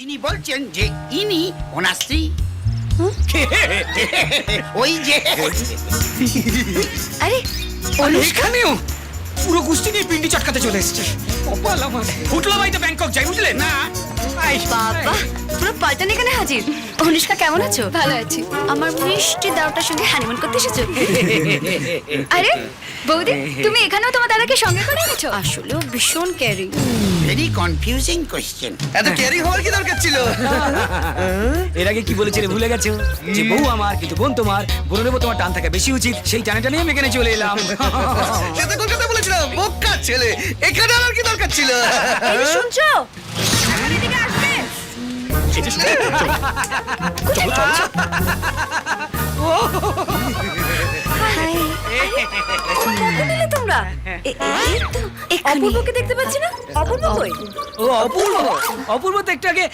যিনি বলছেন যে ইনি ওনার স্ত্রী। ওই যে। আরে অনুষ্ঠানেও এখানেও পুরো কুস্তি নিয়ে পিন্ডি চটকাতে চলে এসছে। কপাল আমার। ফুটলো ভাই তো ব্যাংকক যাই বাবা পুরো পাল্টান এখানে হাজির। অনুষ্কা কেমন আছো? ভালো আছি। আমার মিষ্টি দাওটার সঙ্গে হানিমুন করতে এসেছ? আরে বৌদি তুমি এখানেও তোমার দাদাকে সঙ্গে করে এনেছো? আসলেও ভীষণ ক্যারি ভেরি কনফিউজিং কোয়েশ্চেন এত ক্যারি হওয়ার কি দরকার ছিল? এর আগে কি বলেছিলে ভুলে গেছো? যে বউ আমার কিন্তু বোন তোমার বোনের উপর তোমার টান থাকা বেশি উচিত সেই টানে টানে আমি এখানে চলে এলাম। সে তো কলকাতা বলেছিলাম বোকা ছেলে এখানে আমার কি দরকার ছিল? শুনছো হাই কখন এলে তোমরা এ- এই তো, অপূর্বকে দেখতে পাচ্ছি না অপূর্ব কই ও অপূর্ব অপূর্ব তো একটু আগে